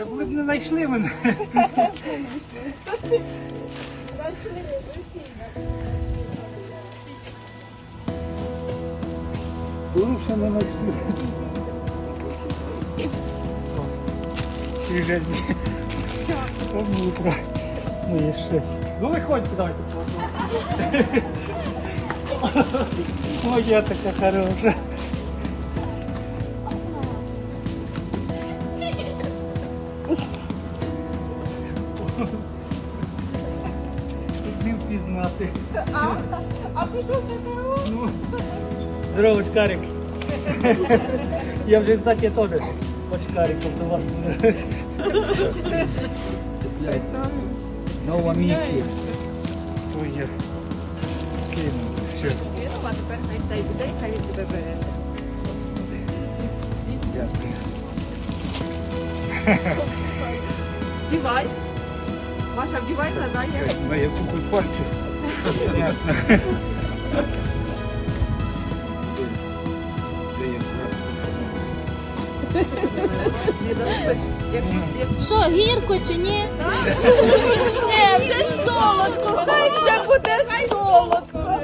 Та ви б не знайшли мене. Лучше не знайшли. Свіже Сьогодні утро. Ну є ще. Ну виходьте, давайте. Моя така хороша. Не впізнати. А пішов ППО? Ну, здорово, очкарик. Я вже ззаді теж очкариком до вас. Нова місія. Ой, я скинув. Все. А тепер хай цей буде, хай він тебе бере. Дякую. Вдівай. Маша, вдівай, задає. Моя куколь пальчик. Що, гірко чи ні? Ні, вже солодко, хай вже буде солодко.